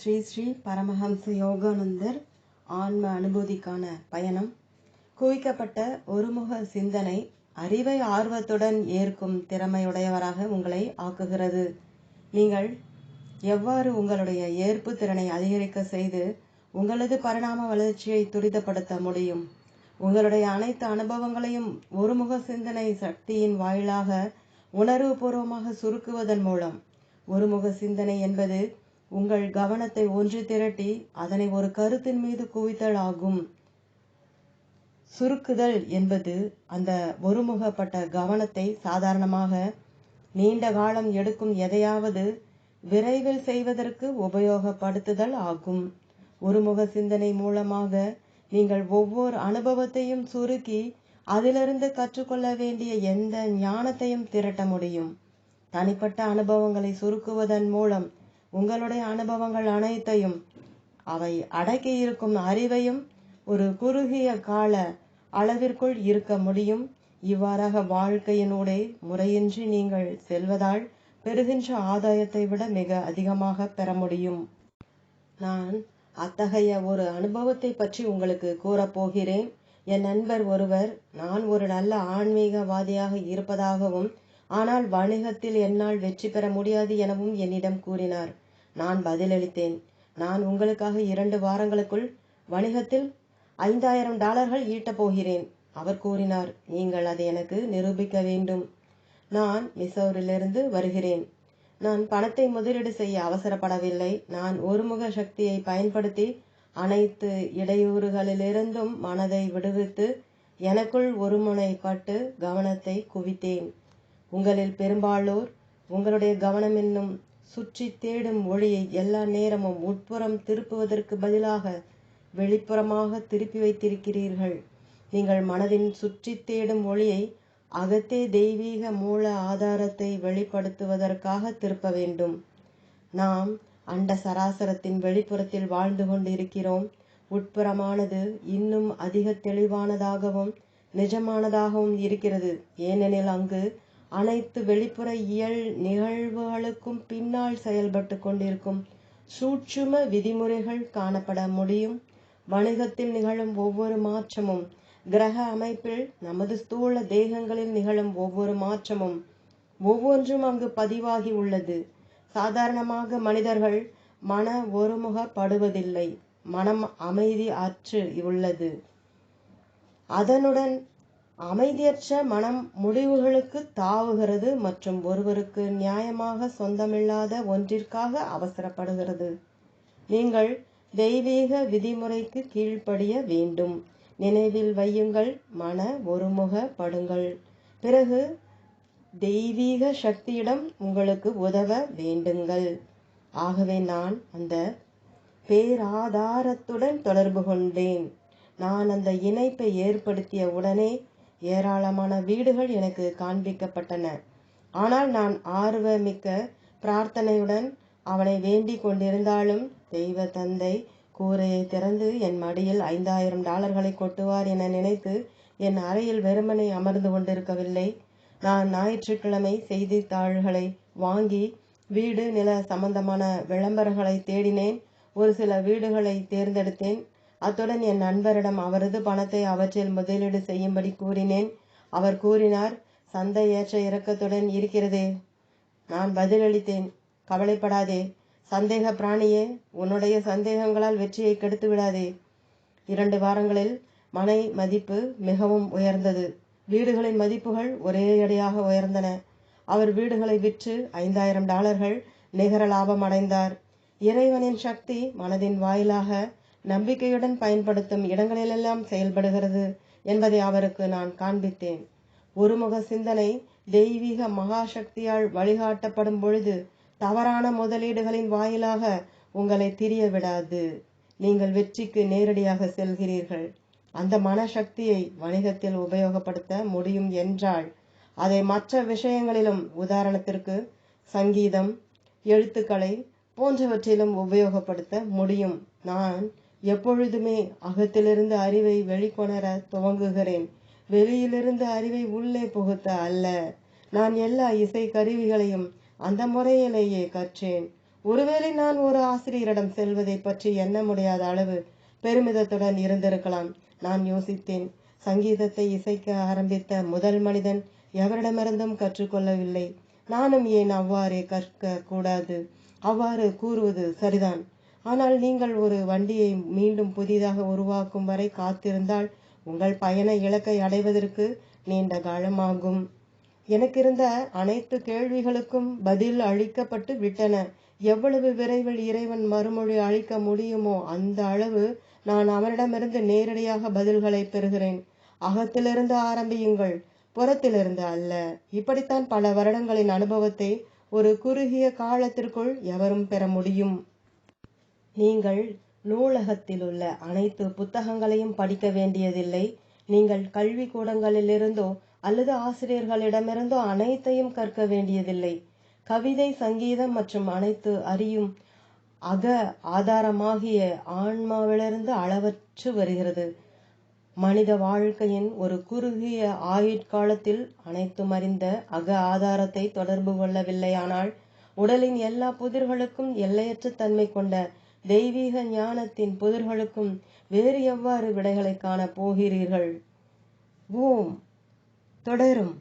ஸ்ரீ ஸ்ரீ பரமஹம்ச யோகானந்தர் ஆன்ம அனுபூதிக்கான பயணம். குவிக்கப்பட்ட ஒருமுக சிந்தனை அறிவை ஆர்வத்துடன் ஏற்கும் திறமையுடையவராக உங்களை ஆக்குகிறது. நீங்கள் எவ்வாறு உங்களுடைய ஏற்பு திறனை அதிகரிக்க செய்து உங்களது பரிணாம வளர்ச்சியை துரிதப்படுத்த முடியும்? உங்களுடைய அனைத்து அனுபவங்களையும் ஒருமுக சிந்தனை சக்தியின் வாயிலாக உணர்வுபூர்வமாக சுருக்குவதன் மூலம். ஒருமுக சிந்தனை என்பது உங்கள் கவனத்தை ஒன்று திரட்டி அதனை ஒரு கருத்தின் மீது குவித்தல் ஆகும். சுருக்குதல் என்பது அந்த ஒருமுகப்பட்ட கவனத்தை சாதாரணமாக நீண்ட காலம் எடுக்கும் எதையாவது விரைவில் செய்வதற்கு உபயோகப்படுத்துதல் ஆகும். ஒருமுக சிந்தனை மூலமாக நீங்கள் ஒவ்வொரு அனுபவத்தையும் சுருக்கி அதிலிருந்து கற்றுக்கொள்ள வேண்டிய எந்த ஞானத்தையும் திரட்ட முடியும். தனிப்பட்ட அனுபவங்களை சுருக்குவதன் மூலம் உங்களுடைய அனுபவங்கள் அனைத்தையும் அவை அடக்கி இருக்கும் அறிவையும் ஒரு குறுகிய கால அளவிற்குள் இருக்க முடியும். இவ்வாறாக வாழ்க்கையினூடே முறையின்றி நீங்கள் செல்வதால் பெறுகின்ற ஆதாயத்தை விட மிக அதிகமாக பெற முடியும். நான் அத்தகைய ஒரு அனுபவத்தை பற்றி உங்களுக்கு கூறப்போகிறேன் என் நண்பர் ஒருவர் நான் ஒரு நல்ல ஆன்மீகவாதியாக இருப்பதாகவும் ஆனால் வணிகத்தில் என்னால் வெற்றி பெற முடியாது எனவும் என்னிடம் கூறினார். நான் பதிலளித்தேன். நான் உங்களுக்காக இரண்டு வாரங்களுக்குள் வணிகத்தில் ஐந்தாயிரம் டாலர்கள் ஈட்டப் போகிறேன் அவர் கூறினார். நீங்கள் அதை எனக்கு நிரூபிக்க வேண்டும். நான் மிசோரிலிருந்து வருகிறேன். நான் பணத்தை முதலீடு செய்ய அவசரப்படவில்லை. நான் ஒருமுக சக்தியை பயன்படுத்தி அனைத்து இடையூறுகளிலிருந்தும் மனதை விடுவித்து எனக்குள் ஒருமுனைப்பட்டு கவனத்தை குவித்தேன். உங்களில் பெரும்பாலோர் உங்களுடைய கவனம் என்னும் சுற்றி தேடும் ஒளியை எல்லா நேரமும் உட்புறம் திருப்புவதற்கு பதிலாக வெளிப்புறமாக திருப்பி வைத்திருக்கிறீர்கள். நீங்கள் மனதின் சுற்றி தேடும் ஒளியை அகத்தே தெய்வீக மூல ஆதாரத்தை வெளிப்படுத்துவதற்காக திருப்ப வேண்டும். நாம் அண்ட சராசரத்தின் வெளிப்புறத்தில் வாழ்ந்து கொண்டிருக்கிறோம். உட்புறமானது இன்னும் அதிக தெளிவானதாகவும் நிஜமானதாகவும் இருக்கிறது. ஏனெனில் அங்கு அனைத்து வெளிப்புற இயல் நிகழ்வுகளுக்கும் பின்னால் செயல்பட்டு கொண்டிருக்கும் சூட்சும விதிமுறைகள் காணப்பட முடியும். வணிகத்தில் நிகழும் ஒவ்வொரு மாற்றமும் கிரக அமைப்பில் நமது ஸ்தூல தேகங்களில் நிகழும் ஒவ்வொரு மாற்றமும் ஒவ்வொன்றும் அங்கு பதிவாகி உள்ளது. சாதாரணமாக மனிதர்கள் மன ஒருமுகப்படுவதில்லை மனம் அமைதி அற்று உள்ளது. அதனுடன் அமைதியற்ற மனம் முடிவுகளுக்கு தாவுகிறது மற்றும் ஒருவருக்கு நியாயமாக சொந்தமில்லாத ஒன்றிற்காக அவசரப்படுகிறது. நீங்கள் தெய்வீக விதிமுறைக்கு கீழ்ப்படிய வேண்டும். நினைவில் வையுங்கள் மன ஒருமுகப்படுங்கள். பிறகு தெய்வீக சக்தியிடம் உங்களுக்கு உதவ வேண்டுங்கள். ஆகவே நான் அந்த பேராதாரத்துடன் தொடர்பு கொண்டேன். நான் அந்த இணைப்பை ஏற்படுத்திய உடனே ஏராளமான வீடுகள் எனக்கு காண்பிக்கப்பட்டன. ஆனால் நான் ஆர்வமிக்க பிரார்த்தனையுடன் அவனை வேண்டிக் கொண்டிருந்தாலும் தெய்வ தந்தை கூரையை திறந்து என் மடியில் ஐந்தாயிரம் டாலர்களை கொட்டுவார் என நினைத்து என் அறையில் வெறுமனை அமர்ந்து கொண்டிருக்கவில்லை. நான் ஞாயிற்றுக்கிழமை செய்தித்தாள்களை வாங்கி வீடு நில சம்பந்தமான விளம்பரங்களை தேடினேன். ஒரு சில வீடுகளை தேர்ந்தெடுத்தேன். அத்துடன் என் நண்பரிடம் அவரது பணத்தை அவற்றில் முதலீடு செய்யும்படி கூறினேன். அவர் கூறினார் சந்தை ஏற்ற இறக்கத்துடன் இருக்கிறதே. நான் பதிலளித்தேன். கவலைப்படாதே. சந்தேக பிராணியே உன்னுடைய சந்தேகங்களால் வெற்றியை கெடுத்து விடாதே இரண்டு வாரங்களில் மனை மதிப்பு மிகவும் உயர்ந்தது. வீடுகளின் மதிப்புகள் ஒரே அடியாக உயர்ந்தன. அவர் வீடுகளை விற்று ஐந்தாயிரம் டாலர்கள் நிகர லாபம் அடைந்தார். இறைவனின் சக்தி மனதின் வாயிலாக நம்பிக்கையுடன் பயன்படுத்தும் இடங்களிலெல்லாம் செயல்படுகிறது என்பதை அவருக்கு நான் காண்பித்தேன். ஒருமுக சிந்தனை தெய்வீக மகாசக்தியால் வழிகாட்டப்படும் பொழுது தவறான முதலீடுகளின் வாயிலாக உங்களை திரிய விடாது நீங்கள் வெற்றிக்கு நேரடியாக செல்கிறீர்கள். அந்த மனசக்தியை வணிகத்தில் உபயோகப்படுத்த முடியும் என்றால் அதை மற்ற விஷயங்களிலும் உதாரணத்திற்கு சங்கீதம் எழுத்துக்களை போன்றவற்றிலும் உபயோகப்படுத்த முடியும். நான் எப்பொழுதுமே அகத்திலிருந்து அறிவை வெளிக்கொணர துவங்குகிறேன். வெளியிலிருந்து அறிவை உள்ளே புகுத்த அல்ல. நான் எல்லா இசை கருவிகளையும் அந்த முறையிலேயே கற்றேன். ஒருவேளை நான் ஒரு ஆசிரியரிடம் செல்வதை பற்றி எண்ண முடியாத அளவு பெருமிதத்துடன் இருந்திருக்கலாம். நான் யோசித்தேன் சங்கீதத்தை இசைக்க ஆரம்பித்த முதல் மனிதன் எவரிடமிருந்தும் கற்றுக்கொள்ளவில்லை. நானும் ஏன் அவ்வாறே கற்க கூடாது அவ்வாறு கூறுவது சரிதான். ஆனால் நீங்கள் ஒரு வண்டியை மீண்டும் புதிதாக உருவாக்கும் வரை காத்திருந்தால் உங்கள் பயண இலக்கை அடைவதற்கு நீண்ட காலமாகும். எனக்கிருந்த அனைத்து கேள்விகளுக்கும் பதில் அளிக்கப்பட்டு விட்டன. எவ்வளவு விரைவில் இறைவன் மறுமொழி அளிக்க முடியுமோ அந்த அளவு நான் அவனிடமிருந்து நேரடியாக பதில்களை பெறுகிறேன். அகத்திலிருந்து ஆரம்பியுங்கள் புறத்திலிருந்து அல்ல. இப்படித்தான் பல வருடங்களின் அனுபவத்தை ஒரு குறுகிய காலத்திற்குள் எவரும் பெற முடியும். நீங்கள் நூலகத்தில் உள்ள அனைத்து புத்தகங்களையும் படிக்க வேண்டியதில்லை. நீங்கள் கல்வி கூடங்களிலிருந்தோ அல்லது ஆசிரியர்களிடமிருந்தோ அனைத்தையும் கற்க வேண்டியதில்லை. கவிதை சங்கீதம் மற்றும் அனைத்து அறியும் அக ஆதாரமாகிய ஆன்மாவிலிருந்து அளவற்று வருகிறது. மனித வாழ்க்கையின் ஒரு குறுகிய ஆயுட்காலத்தில் அனைத்தும் அறிந்த அக ஆதாரத்தை தொடர்பு கொள்ளவில்லையானால் உடலின் எல்லா புதிர்களுக்கும் எல்லையற்ற தன்மை கொண்ட தெய்வீக ஞானத்தின் புதிர்களுக்கும் வேறு எவ்வாறு விடைகளை காணப் போகிறீர்கள்? ஓம். தொடரும்.